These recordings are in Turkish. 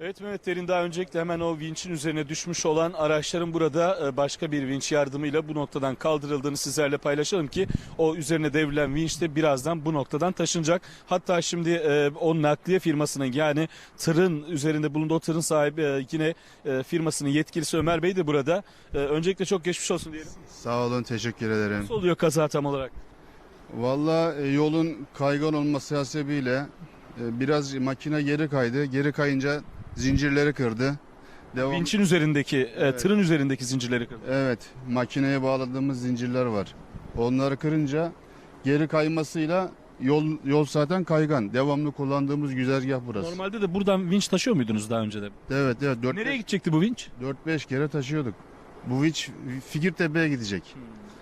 Evet Mehmet Derin daha öncelikle hemen o vinçin üzerine düşmüş olan araçların burada e, başka bir vinç yardımıyla bu noktadan kaldırıldığını sizlerle paylaşalım ki o üzerine devrilen vinç de birazdan bu noktadan taşınacak. Hatta şimdi e, o nakliye firmasının yani tırın üzerinde bulunduğu o tırın sahibi e, yine firmasının yetkilisi Ömer Bey de burada. Öncelikle çok geçmiş olsun diyelim. Sağ olun, teşekkür ederim. Nasıl oluyor kaza tam olarak? Valla yolun kaygan olması hasebiyle biraz makine geri kaydı. Geri kayınca zincirleri kırdı. Devam. Vinçin üzerindeki, e, Evet. tırın üzerindeki zincirleri kırdı. Evet, makineye bağladığımız zincirler var. Onları kırınca geri kaymasıyla yol yol zaten kaygan. Devamlı kullandığımız güzergah burası. Normalde de buradan vinç taşıyor muydunuz daha önce de? Evet, evet. Nereye gidecekti bu vinç? 4-5 kere taşıyorduk. Bu hiç Fikirtepe'ye gidecek.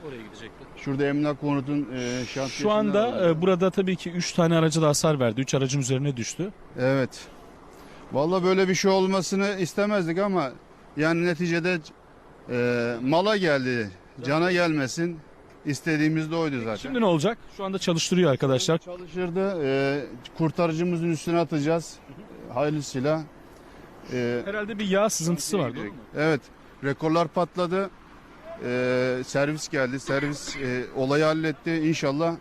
Oraya gidecekti. Şurada emlak konutun e, şantiyesinde Şu anda e, burada tabii ki 3 tane araca da hasar verdi. 3 aracın üzerine düştü. Evet. Vallahi böyle bir şey olmasını istemezdik ama yani neticede e, mala geldi. Cana gelmesin. İstediğimiz de oydu zaten. Şimdi ne olacak? Şu anda çalıştırıyor arkadaşlar. Çalışırdı. E, kurtarıcımızın üstüne atacağız. Hayırlısıyla. E, Herhalde bir yağ sızıntısı var. doğru mu? evet. Rekorlar patladı. E, servis geldi. Servis e, olayı halletti. İnşallah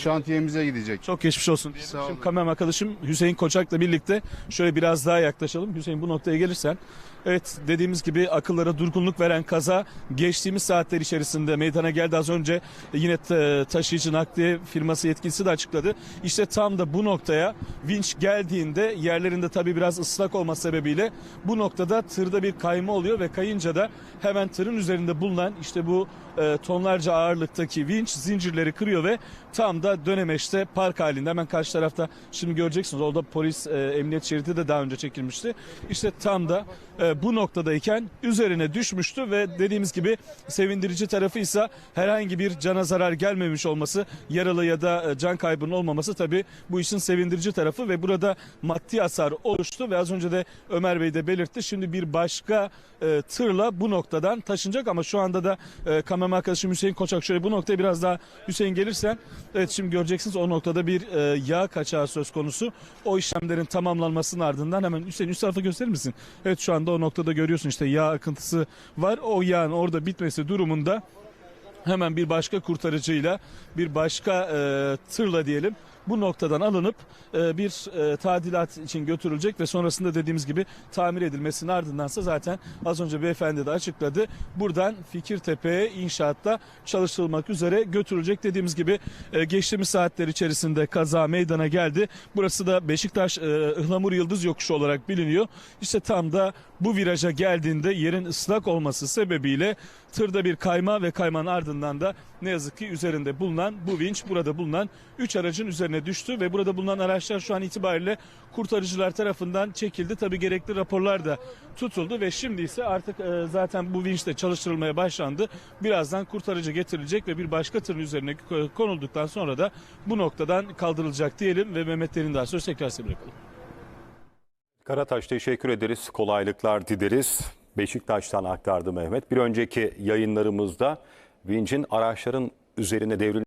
şantiyemize gidecek. Çok geçmiş olsun diyelim. Sağ olun. Şimdi kameraman arkadaşım Hüseyin Koçak'la birlikte şöyle biraz daha yaklaşalım. Hüseyin bu noktaya gelirsen. Evet dediğimiz gibi akıllara durgunluk veren kaza geçtiğimiz saatler içerisinde meydana geldi. Az önce yine ta- taşıyıcı nakliye firması yetkilisi de açıkladı. İşte tam da bu noktaya vinç geldiğinde yerlerinde tabii biraz ıslak olması sebebiyle bu noktada tırda bir kayma oluyor ve kayınca da hemen tırın üzerinde bulunan işte bu e, tonlarca ağırlıktaki vinç zincirleri kırıyor ve tam da Dönemeç'te park halinde hemen karşı tarafta şimdi göreceksiniz orada polis e, emniyet şeridi de daha önce çekilmişti. İşte tam da e, bu noktadayken üzerine düşmüştü ve dediğimiz gibi sevindirici tarafı ise herhangi bir cana zarar gelmemiş olması yaralı ya da e, can kaybının olmaması tabii bu işin sevindirici tarafı ve burada maddi hasar oluştu ve az önce de Ömer Bey de belirtti. Şimdi bir başka e, tırla bu noktadan taşınacak ama şu anda da e, kameraman arkadaşım Hüseyin Koçak şöyle bu noktaya biraz daha Hüseyin gelirsen evet şimdi göreceksiniz o noktada bir e, yağ kaçağı söz konusu. O işlemlerin tamamlanmasının ardından hemen Hüseyin üst tarafa gösterir misin? Evet şu anda o noktada görüyorsun işte yağ akıntısı var. O yağın orada bitmesi durumunda hemen bir başka kurtarıcıyla bir başka e, tırla diyelim bu noktadan alınıp e, bir e, tadilat için götürülecek ve sonrasında dediğimiz gibi tamir edilmesinin ardındansa zaten az önce beyefendi de açıkladı. Buradan Fikirtepe'ye inşaatta çalıştırılmak üzere götürülecek dediğimiz gibi e, geçtiğimiz saatler içerisinde kaza meydana geldi. Burası da Beşiktaş e, Ihlamur Yıldız yokuşu olarak biliniyor. İşte tam da bu viraja geldiğinde yerin ıslak olması sebebiyle tırda bir kayma ve kaymanın ardından da ne yazık ki üzerinde bulunan bu vinç burada bulunan 3 aracın üzerine düştü ve burada bulunan araçlar şu an itibariyle kurtarıcılar tarafından çekildi. Tabi gerekli raporlar da tutuldu ve şimdi ise artık e, zaten bu vinç çalıştırılmaya başlandı. Birazdan kurtarıcı getirilecek ve bir başka tırın üzerine konulduktan sonra da bu noktadan kaldırılacak diyelim ve Mehmet Derindağ söz tekrar size bırakalım. Karataş teşekkür ederiz. Kolaylıklar dileriz. Beşiktaş'tan aktardı Mehmet. Bir önceki yayınlarımızda Vinç'in araçların üzerine devrilmesi